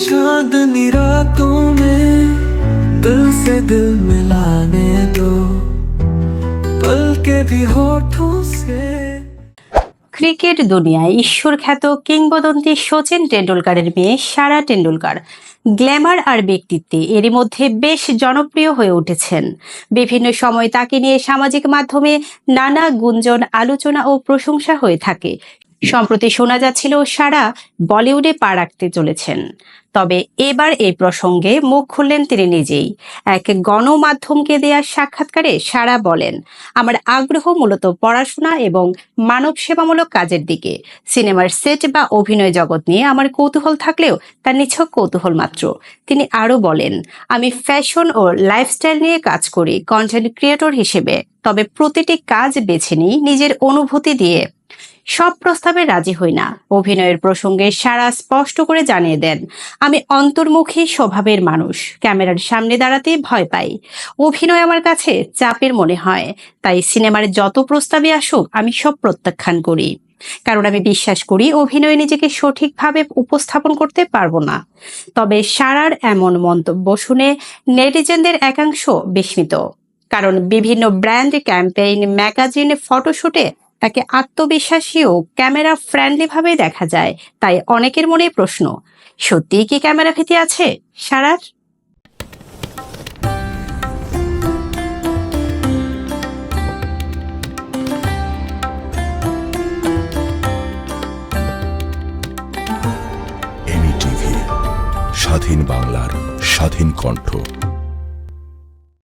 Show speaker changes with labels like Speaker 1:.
Speaker 1: चांदनी रातों में दिल से दिल मिलाने दो पल के भी होठों से
Speaker 2: ক্রিকেট দুনিয়ায় ঈশ্বর খ্যাত কিংবদন্তি সচিন টেন্ডুলকারের মেয়ে সারা টেন্ডুলকার গ্ল্যামার আর ব্যক্তিত্বে এরই মধ্যে বেশ জনপ্রিয় হয়ে উঠেছেন বিভিন্ন সময় তাকে নিয়ে সামাজিক মাধ্যমে নানা গুঞ্জন আলোচনা ও প্রশংসা হয়ে থাকে সম্প্রতি শোনা যাচ্ছিল, সারা বলিউডে পা রাখতে চলেছেন। তবে এবার এই প্রসঙ্গে মুখ খুললেন তিনি নিজেই। এক গণমাধ্যমকে দেয়া সাক্ষাৎকারে সারা বলেন, আমার আগ্রহ মূলত পড়াশোনা এবং মানব সেবামূলক কাজের দিকে। সিনেমার সেট বা অভিনয় জগৎ নিয়ে আমার কৌতূহল থাকলেও তার নিছক কৌতূহল মাত্র। তিনি আরও বলেন, আমি ফ্যাশন ও লাইফস্টাইল নিয়ে কাজ করি, কন্টেন্ট ক্রিয়েটর হিসেবে। তবে প্রতিটি কাজ বেছে নিই নিজের অনুভূতি দিয়ে। সব প্রস্তাবে রাজি হই না। অভিনয়ের প্রসঙ্গে সারা স্পষ্ট করে জানিয়ে দেন, আমি অন্তর্মুখী স্বভাবের মানুষ, ক্যামেরার সামনে দাঁড়াতে ভয় পাই। অভিনয় আমার কাছে চাপের মনে হয়, তাই সিনেমার যত প্রস্তাবে আসুক আমি সব প্রত্যাখ্যান করি। কারণ আমি বিশ্বাস করি অভিনয়ে নিজেকে সঠিকভাবে উপস্থাপন করতে পারব না। তবে সারার এমন মন্তব্য শুনে নেটিজেনদের একাংশ বিস্মিত। কারণ বিভিন্ন ব্র্যান্ড ক্যাম্পেইন, ম্যাগাজিন, ফটোশুটে তাকে আত্মবিশ্বাসী ও ক্যামেরা ফ্রেন্ডলি ভাবে দেখা যায়, তাই অনেকের মনে প্রশ্ন সত্যিই কি ক্যামেরা ভীতি আছে? সারার?
Speaker 3: স্বাধীন বাংলার স্বাধীন কণ্ঠ।